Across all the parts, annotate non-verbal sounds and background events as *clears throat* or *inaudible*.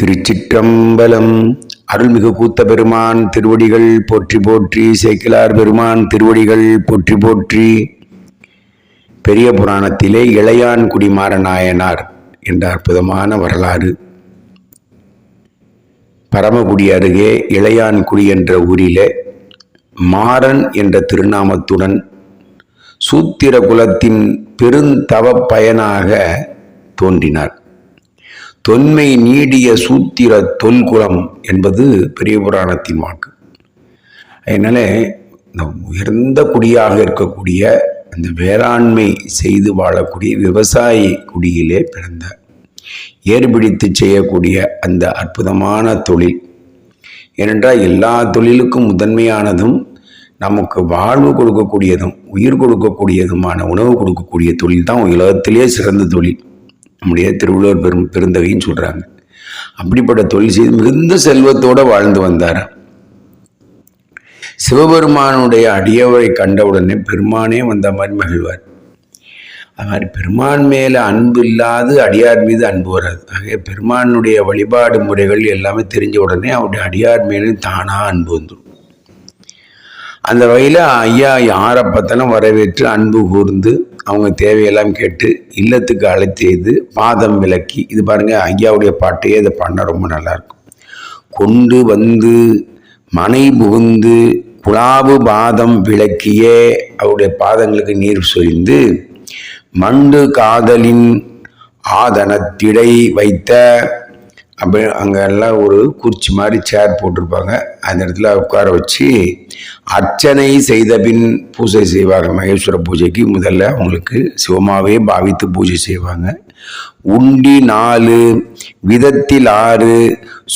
திருச்சிற்றம்பலம். அருள்மிகு கூத்த பெருமான் திருவடிகள் போற்றி போற்றி சேக்கிலார் பெருமான் திருவடிகள் போற்றி போற்றி. பெரிய புராணத்திலே இளையான்குடி மாறநாயனார் என்ற அற்புதமான வரலாறு. பரமக்குடி அருகே இளையான்குடி என்ற ஊரிலே மாறன் என்ற திருநாமத்துடன் சூத்திர குலத்தின் பெருந்தவ பயனாக தோன்றினார். தொன்மை நீடிய சூத்திர தொல்குலம் என்பது பெரிய புராணத்தின் வாக்கு. அதனால இந்த உயர்ந்த குடியாக இருக்கக்கூடிய அந்த வேளாண்மை செய்து வாழக்கூடிய விவசாயி குடியிலே பிறந்தார் ஏறுபிடித்து செய்யக்கூடிய அந்த அற்புதமான தொழில். ஏனென்றால் எல்லா தொழிலுக்கும் முதன்மையானதும் நமக்கு வாழ்வு கொடுக்கக்கூடியதும் உயிர் கொடுக்கக்கூடியதுமான உணவு கொடுக்கக்கூடிய தொழில் தான் உலகத்திலேயே சிறந்த தொழில். நம்முடைய திருவள்ளுவர் பெரும் பெருந்தகைன்னு சொல்கிறாங்க அப்படிப்பட்ட தொழில் செய்து மிகுந்த செல்வத்தோடு வாழ்ந்து வந்தார். சிவபெருமானுடைய அடியவரை கண்டவுடனே பெருமானே வந்த மாதிரி மகிழ்வார். அது மாதிரி பெருமான் மேலே அன்பு இல்லாது அடியார் மீது அன்பு வராது. ஆகவே பெருமானுடைய வழிபாடு முறைகள் எல்லாமே தெரிஞ்ச உடனே அவருடைய அடியார் மேலே தானாக அன்பு வந்துடும். அந்த வகையில் ஐயா யாரை பார்த்தாலும் வரவேற்று அன்பு கூர்ந்து அவங்க தேவையெல்லாம் கேட்டு இல்லத்துக்கு அழைத்து பாதம் விளக்கி இது பாருங்கள் ஐயாவுடைய பாட்டையே இதை பண்ண ரொம்ப நல்லாயிருக்கும் கொண்டு வந்து மனை புகுந்து குழாவு பாதம் விளக்கியே அவருடைய பாதங்களுக்கு நீர் சொரிந்து மண்டு காதலின் ஆதனத்திடை வைத்த அப்போ அங்கே எல்லாம் ஒரு குறிச்சி மாதிரி சேர் போட்டிருப்பாங்க. அந்த இடத்துல உட்கார வச்சு அர்ச்சனை செய்த பின் பூஜை செய்வாங்க. மகேஸ்வர பூஜைக்கு முதல்ல அவங்களுக்கு சிவமாவே பாவித்து பூஜை செய்வாங்க. உண்டி நாலு விதத்தில் ஆறு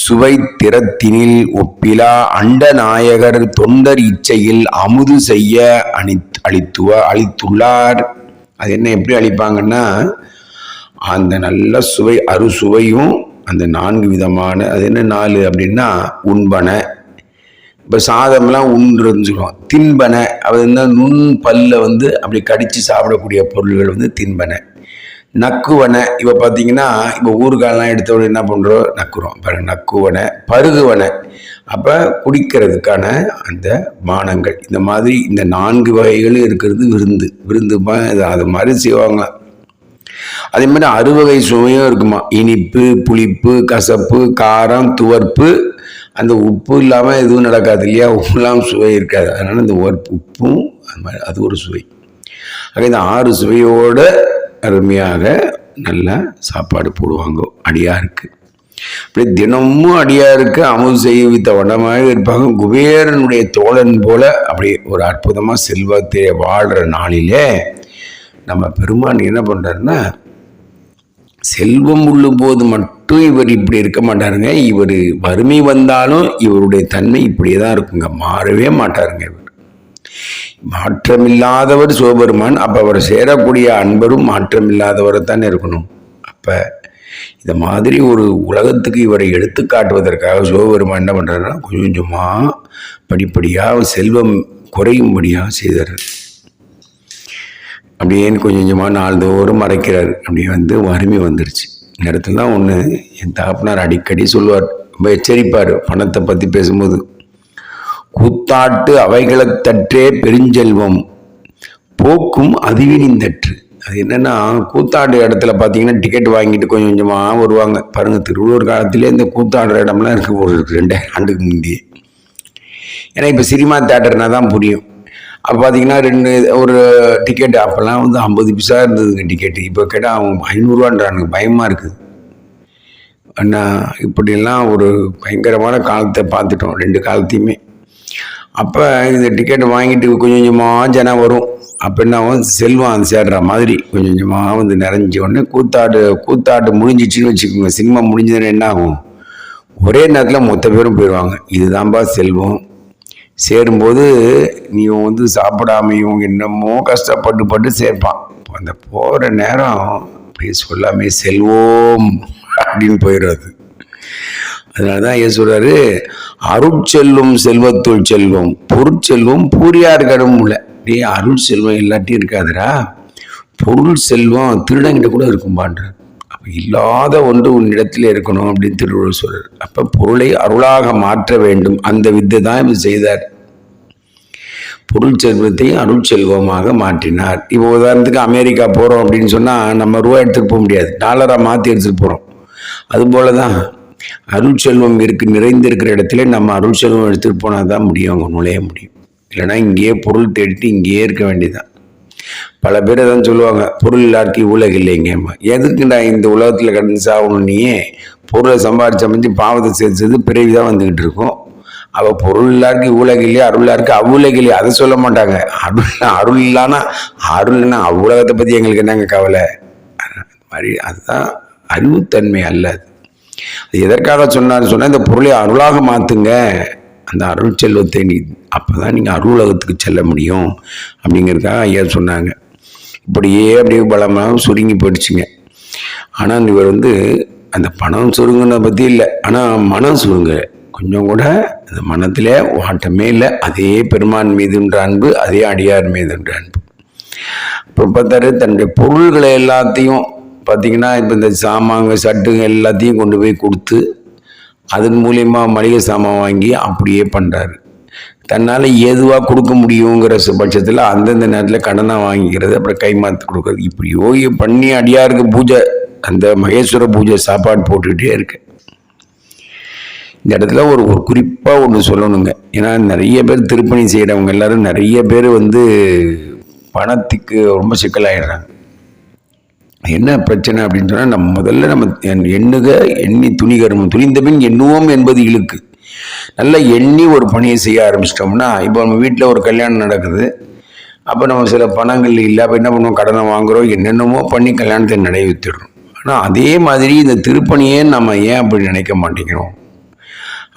சுவை திறத்தினில் ஒப்பிலா அண்ட நாயகர் தொண்டர் இச்சையில் அமுது செய்ய அணி அளித்துவ அளித்துள்ளார். அது என்ன எப்படி அளிப்பாங்கன்னா அந்த நல்ல சுவை அறுசுவையும் அந்த நான்கு விதமான அது என்ன நாலு அப்படின்னா உண்பனை. இப்போ சாதம்லாம் உண்றதுன்னு சொல்லுவோம் தின்பனை. அது என்ன? நுண் பல்ல வந்து அப்படி கடித்து சாப்பிடக்கூடிய பொருள்கள் வந்து தின்பனை. நக்குவனை. இப்போ பார்த்தீங்கன்னா இப்போ ஊறுகாயெல்லாம் எடுத்த உடனே என்ன பண்ணுறோம் நக்குறோம். பாருங்க நக்குவனை பருகுவனை. அப்போ குடிக்கிறதுக்கான அந்த பானங்கள். இந்த மாதிரி இந்த நான்கு வகைகளும் இருக்கிறது விருந்து. விருந்து அது மாதிரி செய்வாங்க அதே மாதிரி அறுவகை சுவையும் இருக்குமா? இனிப்பு புளிப்பு கசப்பு காரம் துவர்ப்பு. அந்த உப்பு இல்லாமல் எதுவும் நடக்காது இல்லையா? உப்புலாம் சுவை இருக்காது. அதனால் இந்த உப்பும் அது மாதிரி அது ஒரு சுவை. ஆக இந்த ஆறு சுவையோட அருமையாக நல்லா சாப்பாடு போடுவாங்க. அடியாருக்கு அப்படி தினமும் அடியாருக்கு அமுது செய்ய வைத்த வண்ணமாக இருப்பாங்க. குபேரனுடைய தோழன் போல அப்படி ஒரு அற்புதமாக செல்வத்தை வாழ்கிற நாளிலே நம்ம பெருமான் என்ன பண்ணுறாருன்னா செல்வம் உள்ள போது மட்டும் இவர் இப்படி இருக்க மாட்டாருங்க. இவர் வறுமை வந்தாலும் இவருடைய தன்மை இப்படியே தான் இருக்குங்க. மாறவே மாட்டாருங்க இவர். மாற்றமில்லாதவர் சிவபெருமான் அப்போ அவர் சேரக்கூடிய அன்பரும் மாற்றமில்லாதவரை தானே இருக்கணும். அப்போ இந்த மாதிரி ஒரு உலகத்துக்கு இவரை எடுத்து காட்டுவதற்காக சிவபெருமான் என்ன பண்ணுறாருன்னா கொஞ்சம் கொஞ்சமாக படிப்படியாக செல்வம் குறையும்படியாக செய்தார். அப்படியே கொஞ்சம் கொஞ்சமாக நாள்தோறும் மறைக்கிறார். அப்படி வந்து வறுமை வந்துருச்சு. இந்த இடத்துல தான் ஒன்று என் தகப்பனார் அடிக்கடி சொல்லுவார். ரொம்ப எச்சரிப்பார் பணத்தை பற்றி பேசும்போது. கூத்தாட்டு அவைகளை தற்றே பெருஞ்செல்வம். போக்கும் அதிவினிந்தற்று அது என்னென்னா கூத்தாடு இடத்துல பார்த்தீங்கன்னா டிக்கெட் வாங்கிட்டு கொஞ்சம் கொஞ்சமாக வருவாங்க. பாருங்கள் திருவள்ளூர் காலத்திலே இந்த கூத்தாடுற இடம்லாம் இருக்குது ஒரு ரெண்டாயிரம் ஆண்டுக்கு முந்தையே. ஏன்னா இப்போ சினிமா தேட்டர்னா தான் புரியும். அப்போ பார்த்தீங்கன்னா ரெண்டு ஒரு டிக்கெட் அப்போல்லாம் வந்து ஐம்பது பைசா இருந்ததுங்க டிக்கெட்டு இப்போ கேட்டால் அவங்க ஐநூறுரூவான்றானுங்க பயமாக இருக்குது அண்ணா இப்படிலாம் ஒரு பயங்கரமான காலத்தை பார்த்துட்டோம். ரெண்டு காலத்தையுமே. அப்போ இந்த டிக்கெட் வாங்கிட்டு கொஞ்சம் கொஞ்சமாக ஜனம் வரும். அப்போ என்ன ஆகும்? செல்வம் சேர்ற மாதிரி கொஞ்சம் கொஞ்சமாக வந்து நிறைஞ்ச உடனே கூத்தாட்டு கூத்தாட்டு முடிஞ்சிச்சுன்னு வச்சுக்கோங்க. சினிமா முடிஞ்சதுன்னு என்ன ஆகும்? ஒரே நேரத்தில் மொத்த பேரும் போயிடுவாங்க இதுதான்பா செல்வம். சேரும்போது நீ வந்து சாப்பிடாமையும் என்னமோ கஷ்டப்பட்டு பட்டு சேர்ப்பான். அந்த போகிற நேரம் அப்படியே சொல்லாமே செல்வோம் அப்படின்னு போயிடுறது. அதனால தான் ஏன் சொல்கிறாரு அருட்செல்வம் செல்வத்துள் செல்வம் பொருட்செல்வம் பூரியார் கடவுள் டே அருள் செல்வம் எல்லாத்தையும் இருக்காதுடா. பொருள் செல்வம் திருடங்கிட்ட கூட இருக்கும்பான்றார். இல்லாத ஒன்று உன்னிடத்தில் இருக்கணும் அப்படின்னு திருவள்ளுவர் சொல்றார். அப்போ பொருளை அருளாக மாற்ற வேண்டும். அந்த வித்தை தான் இவர் செய்தார். பொருள் செல்வத்தை அருள் செல்வமாக மாற்றினார். இப்போ உதாரணத்துக்கு அமெரிக்கா போகிறோம் அப்படின்னு சொன்னால் நம்ம ரூபா எடுத்துகிட்டு போக முடியாது. டாலராக மாற்றி எடுத்துகிட்டு போகிறோம் அதுபோல தான் அருள் செல்வம் இருக்கு நிறைந்திருக்கிற இடத்துல நம்ம அருள் செல்வம் எடுத்துகிட்டு போனால் தான் முடியும் அவங்க நுழைய முடியும். இல்லைன்னா இங்கேயே பொருள் தேடிட்டு இங்கேயே இருக்க வேண்டியதான் பல பேர் தான் சொல்லுவாங்க பொருள் இல்லாட்டி உலக இல்லைங்க. எதுக்குண்டா இந்த உலகத்தில் கடந்து சாகணும் நீயே? பொருளை சம்பாதிச்சு அமைஞ்சு பாவத்தை சேர்த்தது பிறவி தான் வந்துக்கிட்டு இருக்கும். அவள் பொருள் இல்லாருக்கு உலக இல்லையா? அருள் இருக்கு. அவ்வுலக இல்லையா அதை சொல்ல மாட்டாங்க. அருள் அருள் இல்லைன்னா அருள்னா அவ்வுலகத்தை பற்றி எங்களுக்கு என்னங்க கவலை? அது மாதிரி அதுதான் அறிவுத்தன்மை அல்ல அது. அது எதற்காக சொன்னான்னு சொன்னால் இந்த பொருளை அருளாக மாற்றுங்க அந்த அருள் செல்வத்தை நீ அப்போ தான் நீங்கள் அருளகத்துக்கு செல்ல முடியும். அப்படிங்கிறதுக்காக ஐயா சொன்னாங்க. அப்படியே அப்படியே பலமாக சுருங்கி போயிடுச்சுங்க. ஆனால் இவர் வந்து அந்த பணம் சுருங்கினதை பற்றி இல்லை. ஆனால் மனம் சுருங்க. கொஞ்சம் கூட அந்த மனத்தில் வாட்டமே இல்லை. அதே பெருமான் மீதுன்ற அன்பு அதே அடியார் மீதுன்ற அன்பு. இப்போ பார்த்தாரு தன்னுடைய பொருள்களை எல்லாத்தையும் பார்த்திங்கன்னா இப்போ இந்த சாமாங்க சட்டுங்க எல்லாத்தையும் கொண்டு போய் கொடுத்து அதன் மூலயமா மளிகை சாமான் வாங்கி அப்படியே பண்ணுறாரு தன்னால் ஏதுவாக கொடுக்க முடியுங்கிற பட்சத்தில் அந்தந்த நேரத்தில் கடனாக வாங்கிக்கிறது அப்புறம் கைமாத்து கொடுக்குறது. இப்படி யோகி பண்ணி அடியாருக்கு பூஜை அந்த மகேஸ்வர பூஜை சாப்பாடு போட்டுக்கிட்டே இருக்கு. இந்த இடத்துல ஒரு ஒரு குறிப்பாக ஒன்று சொல்லணுங்க. ஏன்னா நிறைய பேர் திருப்பணி செய்கிறவங்க எல்லாரும் நிறைய பேர் வந்து பணத்துக்கு ரொம்ப சிக்கலாயிடுறாங்க. என்ன பிரச்சனை அப்படின்னு சொன்னால் நம்ம முதல்ல நம்ம எண்- எண்ணுக எண்ணி துணிகரும் துணிந்த பின் எண்ணுவோம் என்பது இழுக்கு. நல்லா எண்ணி ஒரு பணியை செய்ய ஆரம்பிச்சிட்டோம்னா இப்போ நம்ம வீட்டில் ஒரு கல்யாணம் நடக்குது. அப்போ நம்ம சில பணங்கள் இல்லை அப்போ என்ன பண்ணுவோம்? கடனை வாங்குறோம் என்னென்னமோ பண்ணி கல்யாணத்தை நிறைவேற்றிடுறோம் ஆனால் அதே மாதிரி இந்த திருப்பணியே நம்ம ஏன் அப்படி நினைக்க மாட்டேங்கிறோம்?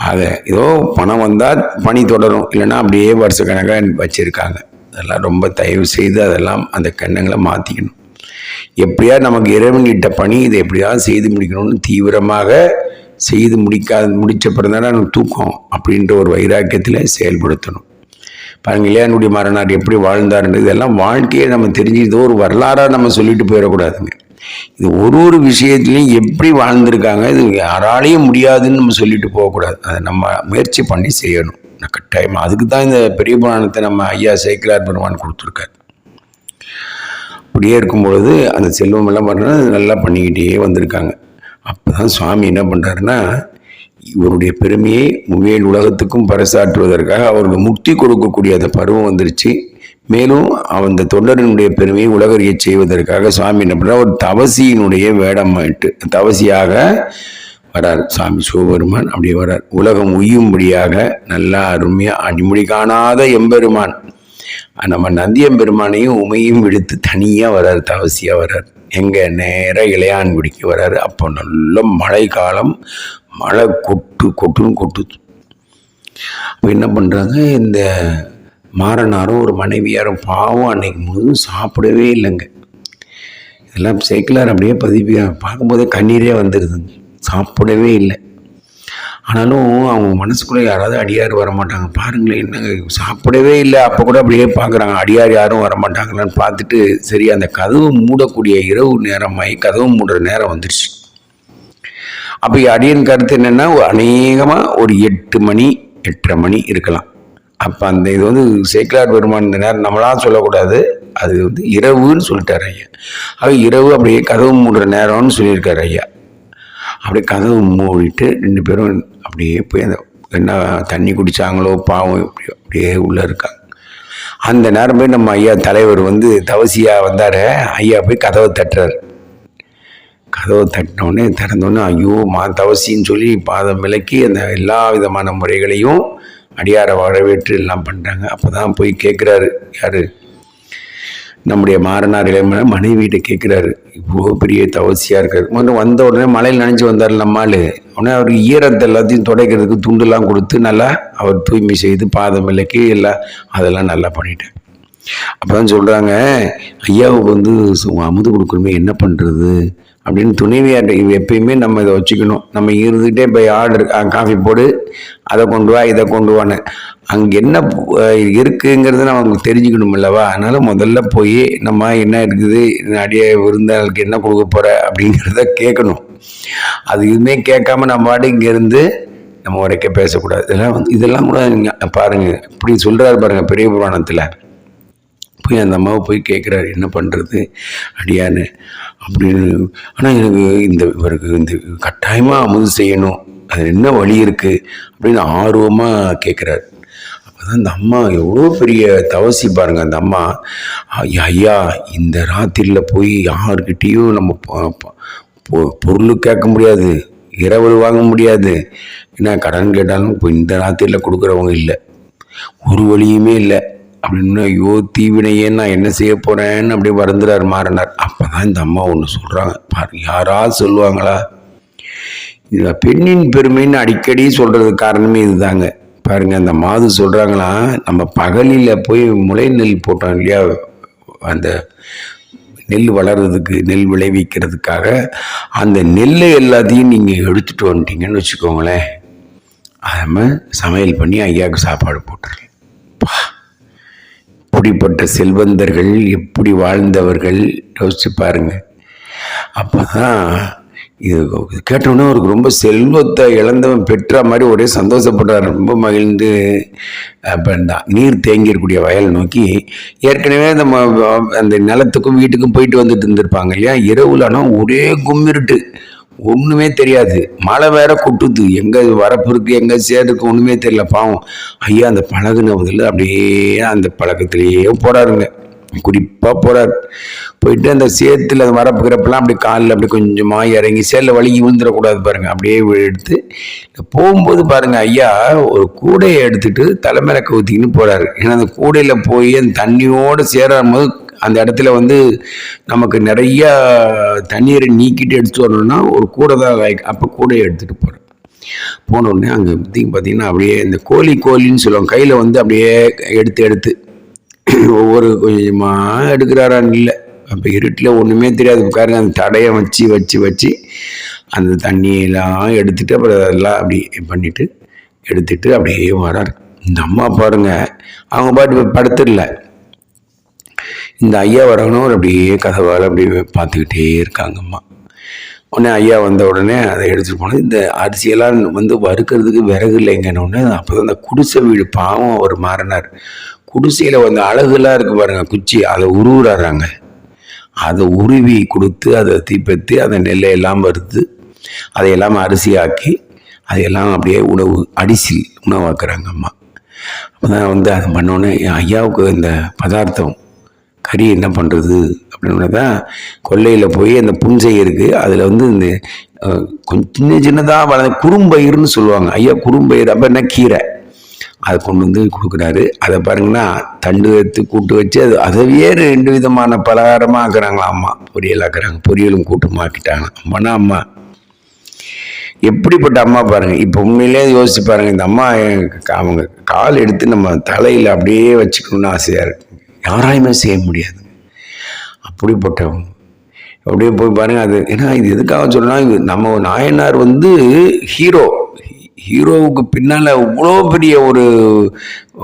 அதை ஏதோ பணம் வந்தால் பணி தொடரும். இல்லைன்னா அப்படியே வருஷக்கணக்காக வச்சுருக்காங்க. அதெல்லாம் ரொம்ப தயவு செய்து அதெல்லாம் அந்த கண்ணங்களை மாற்றிக்கணும் எப்படியா நமக்கு இறைவன் இட்ட பணி இதை எப்படியாவது செய்து முடிக்கணும்னு தீவிரமாக செய்து முடிக்காத முடித்த பிறந்தாலும் தூக்கம் அப்படின்ற ஒரு வைராக்கியத்தில் செயல்படுத்தணும். பாருங்க இளையானுடைய மரணார் எப்படி வாழ்ந்தார்ன்றது இதெல்லாம் வாழ்க்கையை நம்ம தெரிஞ்சு இதோ ஒரு வரலாறாக நம்ம சொல்லிட்டு போயிடக்கூடாதுங்க. இது ஒரு ஒரு விஷயத்துலையும் எப்படி வாழ்ந்திருக்காங்க இது யாராலையும் முடியாதுன்னு நம்ம சொல்லிட்டு போகக்கூடாது. அதை நம்ம முயற்சி பண்ணி செய்யணும். கட்டாயமாக அதுக்கு தான் இந்த பெரிய புராணத்தை நம்ம ஐயா சேக்கிலார் பெருமான் கொடுத்துருக்காரு. அப்படியே இருக்கும் பொழுது அந்த செல்வம் எல்லாம் பண்ணுறது நல்லா பண்ணிக்கிட்டே வந்திருக்காங்க. அப்போ தான் சுவாமி என்ன பண்ணுறாருன்னா இவருடைய பெருமையை முவேல் உலகத்துக்கும் பறைசாற்றுவதற்காக அவருக்கு முக்தி கொடுக்கக்கூடிய அந்த பருவம் வந்துருச்சு. மேலும் அந்த தொண்டரினுடைய பெருமையை உலகறிய செய்வதற்காக சுவாமி என்ன பண்ணுறார் ஒரு தவசியினுடைய வேடமாயிட்டு தவசியாக வரார். சாமி சிவபெருமான் அப்படியே வரார். உலகம் உய்யும்படியாக நல்லா அருமையாக அடிமுடி காணாத எம்பெருமான். நம்ம நந்தியம்பெருமானையும் உமையும் விடுத்து தனியாக வரார் தவசியாக வரார். எங்கே நேராக இளையான்குடிக்கு வராரு. அப்போ நல்ல மழை காலம் மழை கொட்டு கொட்டுன்னு கொட்டுது. அப்போ என்ன பண்ணுறாங்க இந்த மாறனாரும் ஒரு மனைவியாரும் பாவம் அன்னைக்கு முழுதும் சாப்பிடவே இல்லைங்க. இதெல்லாம் சேக்கிலார் அப்படியே பதிவு பார்க்கும்போதே கண்ணீரே வந்துடுதுங்க சாப்பிடவே இல்லை. ஆனாலும் அவங்க மனசுக்குள்ளே யாராவது அடியார் வர மாட்டாங்க பாருங்களேன் என்னங்க சாப்பிடவே இல்லை. அப்போ கூட அப்படியே பார்க்குறாங்க அடியார் யாரும் வர மாட்டாங்களான்னு பார்த்துட்டு சரி அந்த கதவு மூடக்கூடிய இரவு நேரமாகி கதவு மூடுற நேரம் வந்துருச்சு. அப்போ அடியின் கருத்து என்னென்னா அநேகமாக ஒரு எட்டு மணி எட்டரை மணி இருக்கலாம். அப்போ அந்த இது வந்து சேக்கிலார் பெருமான் இந்த நேரம் நம்மளாம் சொல்லக்கூடாது. அது வந்து இரவுன்னு சொல்லிட்டார் ஐயா. அது இரவு அப்படியே கதவு மூடுற நேரம்னு சொல்லியிருக்காரு ஐயா. அப்படியே கதவு மூடிட்டு ரெண்டு பேரும் அப்படியே போய் அந்த என்ன தண்ணி குடித்தாங்களோ பாவம் இப்படி அப்படியே உள்ளே இருக்காங்க. அந்த நேரம் போய் நம்ம ஐயா தலைவர் வந்து தவசியா வந்தார். ஐயா போய் கதவை தட்டுறாரு. கதவை தட்டினோடனே திறந்தோடனே ஐயோ மா தவசின்னு சொல்லி பாதம் விலக்கி அந்த எல்லா விதமான முறைகளையும் அடியாரை வரவேற்று எல்லாம் பண்ணுறாங்க அப்போ தான் போய் கேட்குறாரு யார்? நம்முடைய மாறனார் இளைஞ மனைவியிட்ட கேட்குறாரு. இவ்வளோ பெரிய தவசியாக இருக்காரு. முதல்ல வந்த உடனே மலையில் நினைஞ்சு வந்தார் நம்மால் உடனே அவருக்கு ஈரத்தை எல்லாத்தையும் துடைக்கிறதுக்கு துண்டுலாம் கொடுத்து நல்லா அவர் தூய்மை செய்து பாதம் விலக்கி எல்லாம் அதெல்லாம் நல்லா பண்ணிட்டேன் அப்போ தான் சொல்கிறாங்க ஐயாவுக்கு வந்து அமுது கொடுக்கணுமே என்ன பண்ணுறது அப்படின்னு துணைவியார் இது எப்பயுமே நம்ம இதை வச்சுக்கணும். நம்ம இருந்துகிட்டே போய் ஆர்டர் காஃபி போடு அதை கொண்டு வா இதை கொண்டு வான்னு. அங்கே என்ன இருக்குங்கிறது நம்ம தெரிஞ்சுக்கணும் இல்லவா அதனால் முதல்ல போய் நம்ம என்ன இருக்குது அடியே விருந்தாளுக்கு என்ன கொடுக்க போகிற அப்படிங்கிறத கேட்கணும். அது எதுவுமே கேட்காம நம்ம பாட்டு இங்கேருந்து நம்ம உரைக்க பேசக்கூடாது. இதெல்லாம் வந்து இதெல்லாம் கூட நீங்கள் பாருங்கள் இப்படி சொல்கிறாரு பாருங்கள் பெரிய புராணத்தில். போய் அந்த அம்மாவை போய் கேட்குறாரு என்ன பண்ணுறது அடியான்னு அப்படின்னு. ஆனால் எனக்கு இந்த இவருக்கு இந்த கட்டாயமாக அமுது செய்யணும். அது என்ன வழி இருக்குது அப்படின்னு ஆர்வமாக கேட்குறாரு அப்போ தான் அந்த அம்மா எவ்வளோ பெரிய தவசி பாருங்கள் அந்த அம்மா. ஐயா ஐயா இந்த ராத்திரியில் போய் யார்கிட்டேயும் நம்ம பொ- பொருள் கேட்க முடியாது. இரவல் வாங்க முடியாது. ஏன்னா கடன் கேட்டாலும் இப்போ இந்த ராத்திரியில் கொடுக்குறவங்க இல்லை. ஒரு வழியுமே இல்லை. அப்படின்னு ஐயோ தீவினையே நான் என்ன செய்ய போகிறேன்னு அப்படியே வருந்துறார் மாறினார். அப்பதான் இந்த அம்மா ஒன்று சொல்கிறாங்க பாரு யாராவது சொல்லுவாங்களா? இந்த பெண்ணின் பெருமைன்னு அடிக்கடி சொல்கிறது காரணமே இதுதாங்க. பாருங்கள் அந்த மாது சொல்கிறாங்களா நம்ம பகலில் போய் முளை நெல் போட்டோம் இல்லையா? அந்த நெல் வளர்கிறதுக்கு நெல் விளைவிக்கிறதுக்காக அந்த நெல்லை எல்லாத்தையும் நீங்கள் எடுத்துகிட்டு வந்துட்டீங்கன்னு வச்சுக்கோங்களேன். நம்ம சமையல் பண்ணி ஐயாவுக்கு சாப்பாடு போட்டுருலாம் அப்படிப்பட்ட செல்வந்தர்கள் எப்படி வாழ்ந்தவர்கள் யோசிச்சு பாருங்க. அப்பதான் இது கேட்டோன்னே அவருக்கு ரொம்ப செல்வத்தை இழந்தவன் பெற்ற மாதிரி ஒரே சந்தோஷப்படுறார். ரொம்ப மகிழ்ந்து அப்போ இந்த நீர் தேங்கியிருக்கக்கூடிய வயல் நோக்கி ஏற்கனவே அந்த அந்த நிலத்துக்கும் வீட்டுக்கும் போயிட்டு வந்துட்டு இருந்திருப்பாங்க இல்லையா? இரவுல ஆனால் ஒரே கும்மிருட்டு. ஒன்றுமே தெரியாது. மழை வேற கொட்டுது. எங்கே வரப்பு இருக்குது எங்கே சேடு ஒன்றுமே தெரியல. பாவம். ஐயா அந்த பழகுன முதல்ல அப்படியே அந்த பழக்கத்திலேயே போடாருங்க குறிப்பாக போகிறார் போயிட்டு அந்த சேத்துல அந்த வரப்புக்கிறப்பெல்லாம் அப்படி காலில் அப்படி கொஞ்சமாக இறங்கி சேரில் வழுகி விழுந்துடக்கூடாது பாருங்கள் அப்படியே எடுத்து போகும்போது பாருங்கள் ஐயா ஒரு கூடையை எடுத்துட்டு தலைமையில கவுத்திக்கின்னு போகிறாரு ஏன்னா அந்த கூடையில் போய் அந்த தண்ணியோடு சேரும் போது அந்த இடத்துல வந்து நமக்கு நிறைய தண்ணீரை நீக்கிட்டு எடுத்து வரணும்னா ஒரு கூடை தான் அப்போ கூடையை எடுத்துகிட்டு போகிறேன் போனோடனே அங்கே அங்கே பார்த்தீங்கன்னா அப்படியே இந்த கோழி கோழின்னு சொல்லுவாங்க. கையில் வந்து அப்படியே எடுத்து எடுத்து *clears throat* ஒவ்வொரு கொஞ்சமாக எடுக்கிறாரான்னு இல்லை. அப்போ இருட்டில் ஒன்றுமே தெரியாது. பாருங்க அந்த தடையை வச்சு வச்சு வச்சு அந்த தண்ணியெல்லாம் எடுத்துட்டு அப்புறம் அதெல்லாம் அப்படி பண்ணிவிட்டு எடுத்துட்டு அப்படியே வரார். இந்த அம்மா பாருங்கள் அவங்க பாட்டு படுத்துடல. இந்த ஐயா வரணும் அப்படியே கதவால் அப்படியே பார்த்துக்கிட்டே இருக்காங்கம்மா. உடனே ஐயா வந்த உடனே அதை எடுத்துகிட்டு போனது. இந்த அரிசியெல்லாம் வந்து வறுக்கிறதுக்கு விறகு இல்லைங்கன்னு உடனே அப்போ தான் அந்த குடிசை வீடு பாவம் அவர் மாறினார். குடிசையில் வந்து அழகுலாம் இருக்கு பாருங்கள் குச்சி. அதை உருவுறாங்க அதை உருவி கொடுத்து அதை தீப்பற்றி அந்த நெல்லை எல்லாம் வறுத்து அதையெல்லாம் அரிசியாக்கி அதையெல்லாம் அப்படியே உணவு அடிசி உணவாக்குறாங்க அம்மா அப்பதான் வந்து அதை பண்ணோன்னே என் ஐயாவுக்கு இந்த பதார்த்தம் கறி என்ன பண்ணுறது அப்படின்னு தான் கொல்லையில் போய் அந்த புஞ்சை இருக்குது அதில் வந்து இந்த கொஞ்சம் சின்ன சின்னதாக வள குறும்பயிர்னு சொல்லுவாங்க. ஐயா குறும்பயிர் அப்போ என்ன கீரை? அதை கொண்டு வந்து கொடுக்குறாரு. அதை பாருங்கன்னா தண்டு எடுத்து கூட்டு வச்சு அது அதவே ரெண்டு விதமான பலகாரமாக ஆக்குறாங்களா அம்மா. பொரியல் ஆக்குறாங்க. பொரியலும் கூட்டுமா ஆக்கிட்டாங்க. அம்மானா அம்மா. எப்படிப்பட்ட அம்மா பாருங்க. இப்போ உண்மையிலே யோசிச்சு பாருங்கள் இந்த அம்மா அவங்க கால் எடுத்து நம்ம தலையில் அப்படியே வச்சுக்கணும்னு ஆசையாக இருக்கு. யாராயுமே செய்ய முடியாது. அப்படிப்பட்டவங்க அப்படியே போய் பாருங்கள் அது ஏன்னா இது எதுக்காக சொல்றேன்னா இது நம்ம நாயனார் வந்து ஹீரோ ஹீரோவுக்கு பின்னால் இவ்வளோ பெரிய ஒரு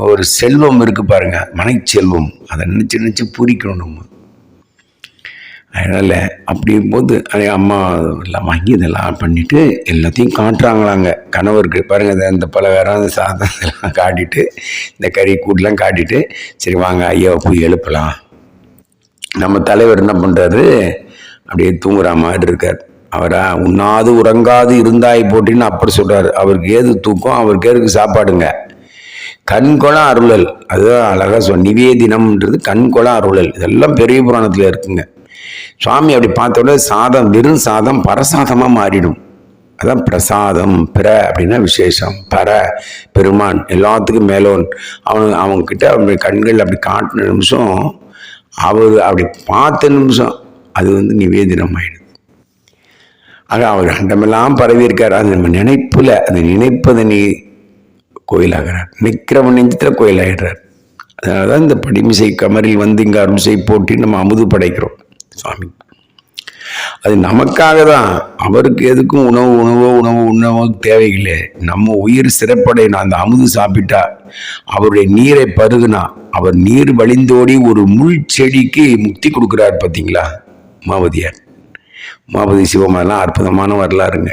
ஒரு செல்வம் இருக்குது பாருங்கள் மனைச்செல்வம் அதை நினச்சி நினச்சி பூரிக்கணும் நம்ம. அதனால் அப்படி போது அது அம்மா எல்லாம் வாங்கி இதெல்லாம் பண்ணிவிட்டு எல்லாத்தையும் காட்டுறாங்களாங்க. கணவருக்கு பாருங்கள் இந்த- பலகாரம் அந்த சாதம் இதெல்லாம் காட்டிட்டு இந்த கறி கூட்டெலாம் காட்டிட்டு சரி வாங்க ஐயாவை போய் எழுப்பலாம். நம்ம தலைவர் என்ன பண்ணுறாரு அப்படியே தூங்குற மாதிரி இருக்கார். அவரா உண்ணாது உறங்காது இருந்தாய் போட்டின்னு அப்படி சொல்கிறார் அவருக்கு ஏது தூக்கம்? அவருக்கு ஏதுக்கு சாப்பாடுங்க? கண்கொளம் அருளல். அதுதான் அழகாக சொல் நிவேதினம்ன்றது கண்கொளம் அருளல். இதெல்லாம் பெரிய புராணத்தில் இருக்குங்க. சுவாமி அப்படி பார்த்த உடனே சாதம் வெறும் சாதம் பரசாதமாக மாறிடும். அதான் பிரசாதம் பிற அப்படின்னா விசேஷம் பர பெருமான் எல்லாத்துக்கும் மேலோன். அவன் அவங்கக்கிட்ட அப்படி கண்கள் அப்படி காட்டின நிமிஷம் அவர் அப்படி பார்த்த நிமிஷம் அது வந்து நிவேதினம் ஆயிடுது. ஆக அவர் அண்டமெல்லாம் பரவி இருக்கார் அது நம்ம நினைப்புல அந்த நினைப்பதை நீ கோயிலாகிறார். நிற்கிறவன் நெஞ்சத்தில் கோயிலாகிடுறார் அதனால தான் இந்த படிமிசை கமரில் வந்து இங்கே அருமிசை போட்டி நம்ம அமுது படைக்கிறோம். சுவாமி. அது நமக்காக தான் அவருக்கு எதுக்கும் உணவு உணவோ உணவு உணவோ தேவையில்லை. நம்ம உயிர் சிறப்படையினா அந்த அமுது சாப்பிட்டா அவருடைய நீரை பருகுனா அவர் நீர் வழிந்தோடி ஒரு முள் செடிக்கு முக்தி கொடுக்குறார் பார்த்தீங்களா? மாவதியார். மாவதி சிவமெல்லாம் அற்புதமான வரலாறுங்க.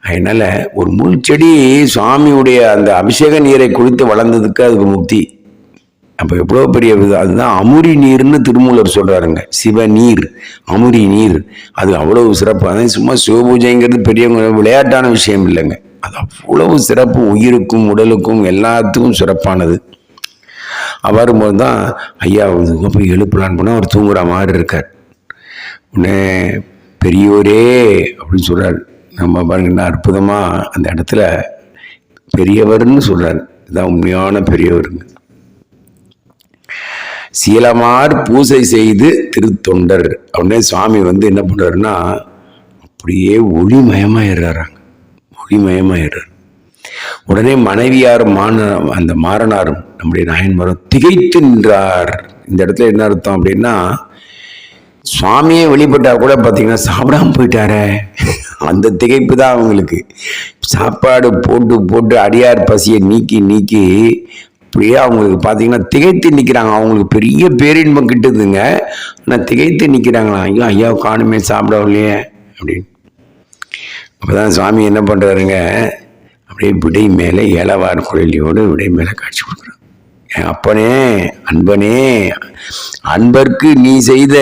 அதனால் ஒரு முள் செடி சுவாமியுடைய அந்த அபிஷேக நீரை குளித்து வளர்ந்ததுக்கு அதுக்கு முக்தி. அப்போ எவ்வளோ பெரிய இது? அதுதான் அமுரி நீர்னு திருமூலர் சொல்கிறாருங்க சிவ நீர் அமுரி நீர். அது அவ்வளோ சிறப்பு. அதான் சும்மா சிவபூஜைங்கிறது பெரியவங்க விளையாட்டான விஷயம் இல்லைங்க. அது அவ்வளவு சிறப்பு. உயிருக்கும் உடலுக்கும் எல்லாத்துக்கும் சிறப்பானது. வரும்போது தான் ஐயா போய் எழுப்பலான்னு போனால் அவர் தூங்குற மாதிரி இருக்கார். உடனே பெரியோரே அப்படின்னு சொல்கிறார் நம்ம பாருங்கன்னா அற்புதமாக அந்த இடத்துல பெரியவர்னு சொல்கிறார் இதுதான் உண்மையான பெரியவருங்க. சீலமார் பூசை செய்து திருத்தொண்டர். உடனே சுவாமி வந்து என்ன பண்ணுறாருன்னா அப்படியே ஒளிமயமாயிடுறாராங்க. ஒளிமயமாயிடுறார். உடனே மனைவியார் மான அந்த மாறனாரும் நம்முடைய நாயன்மாரும் திகைத்து நின்றார். இந்த இடத்துல என்ன அர்த்தம் அப்படின்னா சுவாமியே வெளிப்பட்டா கூட பார்த்தீங்கன்னா சாப்பிடாம போயிட்டாரே. அந்த திகைப்பு தான் அவங்களுக்கு. சாப்பாடு போட்டு போட்டு அடியார் பசியை நீக்கி நீக்கி அப்படியே அவங்களுக்கு பார்த்தீங்கன்னா திகைத்து நிற்கிறாங்க அவங்களுக்கு பெரிய பேரின்பம் கிட்டுதுங்க. ஆனால் திகைத்து நிற்கிறாங்களா ஐயோ ஐயா காணுமே சாப்பிடவில்லையே அப்படின்னு. அப்போ தான் சுவாமி என்ன பண்ணுறாருங்க அப்படியே விடை மேலே ஏலவார் குழலியோடு விடை மேலே காட்சி கொடுக்குறாங்க என் அப்பனே அன்பனே அன்பர்க்கு நீ செய்த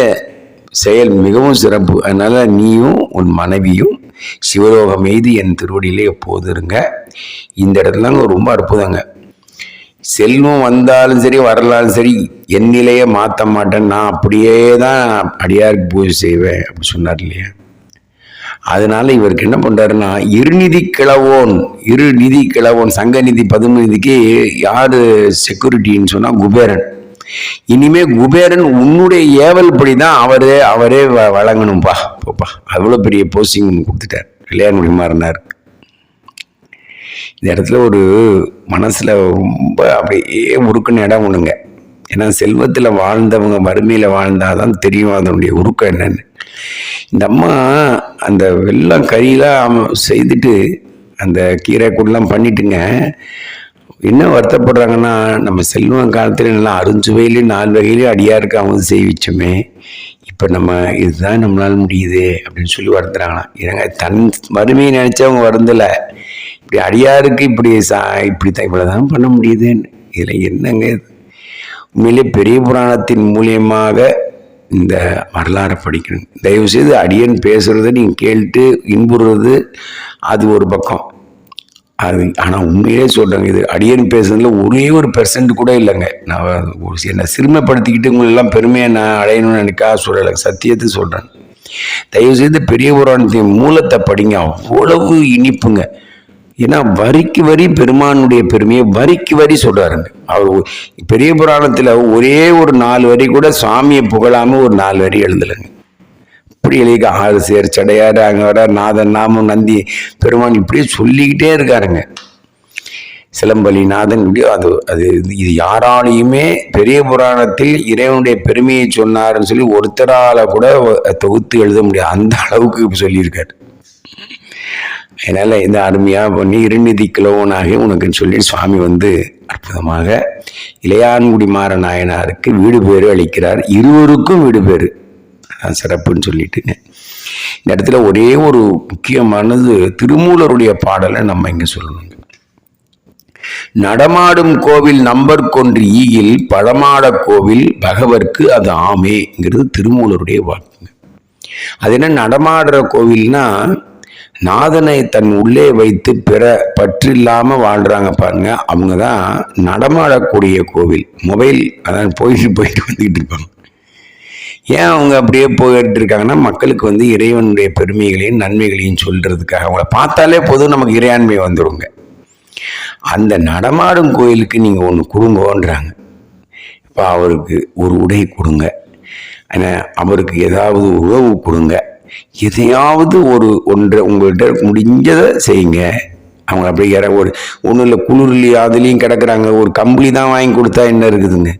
செயல் மிகவும் சிறப்பு. அதனால் நீயும் உன் மனைவியும் சிவலோகம் எய்து என் திருவடியிலே எப்போது இருங்க இந்த இடத்துலங்க ரொம்ப அற்புதங்க. செல்வம் வந்தாலும் சரி வரலாலும் சரி என் நிலையை மாற்ற மாட்டேன். நான் அப்படியே தான் அடியாருக்கு பூஜை செய்வேன் அப்படி சொன்னார் இல்லையா? அதனால இவருக்கு என்ன பண்ணுறாருன்னா இருநிதி கிழவோன் இரு நிதி கிழவோன் சங்க நிதி பதும நிதிக்கு செக்யூரிட்டின்னு சொன்னால் குபேரன். இனிமே குபேரன் உன்னுடைய ஏவல் படி தான் அவரே அவரே வழங்கணும்ப்பா போப்பா. அவ்வளோ பெரிய போஸ்டிங் கொடுத்துட்டார். கல்யாண மாறினார் இந்த இடத்துல ஒரு மனசில் ரொம்ப அப்படியே உருக்குன்னு இடம் ஒன்றுங்க ஏன்னா செல்வத்தில் வாழ்ந்தவங்க வறுமையில் வாழ்ந்தால் தான் தெரியும் அதனுடைய உருக்கம் என்னன்னு. இந்த அம்மா அந்த வெள்ளம் கறியெல்லாம் செய்துட்டு அந்த கீரை கூடலாம் பண்ணிட்டுங்க. என்ன வருத்தப்படுறாங்கன்னா நம்ம செல்வம் காலத்தில் நல்லா அருஞ்சுவையிலையும் நாலு வகையிலையும் அடியாருக்கு அவங்க செய்விச்சோமே. இப்போ நம்ம இதுதான் நம்மளால் முடியுது அப்படின்னு சொல்லி வருந்துறாங்களாம் ஏங்க தன் வறுமையை நினச்சவங்க வருந்தலை. இப்படி அடியாருக்கு இப்படி சா இப்படி தான் இவ்வளோ தான் பண்ண முடியுதுன்னு இதில் என்னங்க இது? உண்மையிலே பெரிய புராணத்தின் மூலியமாக இந்த வரலாறை படிக்கணும். தயவுசெய்து அடியன் பேசுகிறத நீங்கள் கேட்டு இன்புறுறது அது ஒரு பக்கம். அது ஆனால் உண்மையிலே சொல்கிறேங்க இது. அடியன் பேசுறதுல ஒரே ஒரு பெர்சன்ட் கூட இல்லைங்க. நான் என்னை சிறுமைப்படுத்திக்கிட்டு உங்களெல்லாம் பெருமையை நான் அடையணும்னு நினைக்கா சொல்லலை. சத்தியத்தை சொல்கிறேன் தயவுசெய்து பெரிய புராணத்தின் மூலத்தை படிங்க. அவ்வளவு இனிப்புங்க. ஏன்னா வரிக்கு வரி பெருமானுடைய பெருமையை வரிக்கு வரி சொல்கிறாருங்க அவர் பெரிய புராணத்தில் ஒரே ஒரு நாலு வரி கூட சாமியை புகழாமல் ஒரு நாலு வரி எழுதலைங்க. இப்படி எழுதிக்க ஆறு சேர் சடையார் அங்கே வர நாதன் நாமம் நந்தி பெருமான் இப்படியே சொல்லிக்கிட்டே இருக்காருங்க. சிலம்பலி நாதன் இப்படி அது அது இது யாராலையுமே பெரிய புராணத்தில் இறைவனுடைய பெருமையை சொன்னார்ன்னு சொல்லி ஒருத்தரால் கூட தொகுத்து எழுத முடியாது. அந்த அளவுக்கு சொல்லியிருக்காரு. அதனால் இந்த அருமையாக பண்ணி இருநிதி கிழவனாக உனக்குன்னு சொல்லி சுவாமி வந்து அற்புதமாக இளையான்குடி மாற நாயனாருக்கு வீடு பேர் அளிக்கிறார். இருவருக்கும் வீடு பேரு. சிறப்புன்னு சொல்லிட்டுங்க இந்த இடத்துல ஒரே ஒரு முக்கியமானது திருமூலருடைய பாடலை நம்ம இங்கே சொல்லணுங்க. நடமாடும் கோவில் நம்பர் கொன்று ஈகில் பழமாட கோவில் பகவர்க்கு அது ஆமேங்கிறது திருமூலருடைய வாக்குங்க. அது என்ன நடமாடுற கோவில்னா நாதனை தன் உள்ளே வைத்து பிற பற்றில்லாமல் வாழ்கிறாங்க பாருங்க. அவங்க தான் நடமாடக்கூடிய கோவில். மொபைல் அதான் போயிட்டு போயிட்டு வந்துக்கிட்டு இருப்பாங்க. ஏன் அவங்க அப்படியே போயிட்டு இருக்காங்கன்னா மக்களுக்கு வந்து இறைவனுடைய பெருமைகளையும் நன்மைகளையும் சொல்கிறதுக்காக அவங்கள பார்த்தாலே போதும் நமக்கு இறையாண்மை வந்துடுங்க. அந்த நடமாடும் கோயிலுக்கு நீங்கள் ஒன்று கொடுங்கோன்றாங்க. இப்போ அவருக்கு ஒரு உடை கொடுங்க. ஆனால் அவருக்கு ஏதாவது உறவு கொடுங்க. எதையாவது ஒரு ஒன்றை உங்கள்கிட்ட முடிஞ்சதை செய்யுங்க. அவங்க அப்படியே இற ஒரு ஒன்றும் இல்லை குளிர்லையும் அதுலேயும் கிடக்குறாங்க. ஒரு கம்பளி தான் வாங்கி கொடுத்தா என்ன இருக்குதுங்க?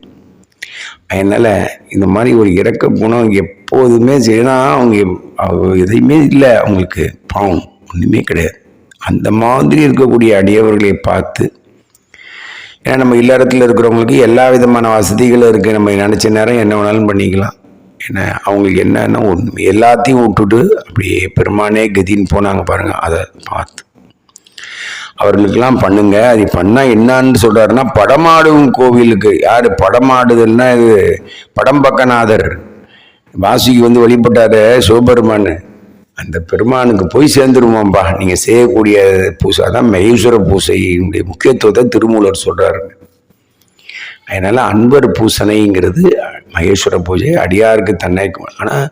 அதனால் இந்த மாதிரி ஒரு இறக்க குணம் எப்போதுமே ஏன்னா அவங்க அவங்க எதையுமே இல்லை அவங்களுக்கு பாவம். ஒன்றுமே கிடையாது. அந்த மாதிரி இருக்கக்கூடிய அடியவர்களை பார்த்து ஏன்னா நம்ம இல்லறத்தில் இருக்கிறவங்களுக்கு எல்லா விதமான வசதிகளும் இருக்குது நம்ம நினச்ச நேரம் என்ன வேணாலும் பண்ணிக்கலாம். என்ன அவங்களுக்கு என்னென்ன ஒன்று எல்லாத்தையும் விட்டுட்டு அப்படியே பெருமானே கதின்னு போனாங்க பாருங்கள் அதை பார்த்து. அவர்களுக்கெல்லாம் பண்ணுங்க அது பண்ணால் என்னான்னு சொல்கிறாருன்னா படமாடும் கோவிலுக்கு. யார் படமாடுதல்னா இது படம்பக்கநாதர். வாசிக்கு வந்து வழிபட்டாரு சிவபெருமான். அந்த பெருமானுக்கு போய் சேர்ந்துருவோம்ப்பா நீங்கள் செய்யக்கூடிய பூசை அதான் மகேஸ்வர பூசையினுடைய முக்கியத்துவத்தை திருமூலர் சொல்கிறாரு அதனால் அன்பர் பூசணைங்கிறது மகேஸ்வர பூஜை அடியாருக்கு தன்னை ஆனால்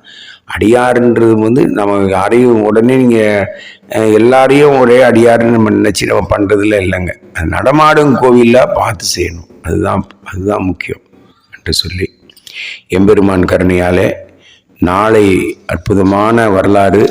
அடியாருன்றது வந்து நம்ம யாரையும் உடனே நீங்கள் எல்லாரையும் ஒரே அடியாருன்னு நம்ம நினச்சி நம்ம பண்ணுறதுல இல்லைங்க. அது நடமாடும் கோவிலாக பார்த்து செய்யணும். அதுதான் அதுதான் முக்கியம் என்று சொல்லி எம்பெருமான் கருணையாலே நாளை அற்புதமான வரலாறு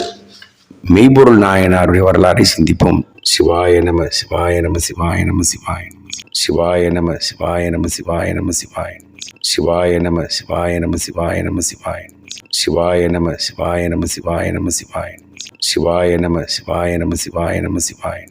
மெய்ப்பொருள் நாயனாருடைய வரலாறை சிந்திப்போம். சிவாய நம சிவாய நம சிவாய நம சிவாய நம சிவாய நம சிவாய நம சிவாய நம சிவாய சிவாய நம சிவாய நம சிவாய நம சிவாய சிவாய நம சிவாய நம சிவாய நம சிவாய சிவாய நம சிவாய நம சிவாய நம சிவாய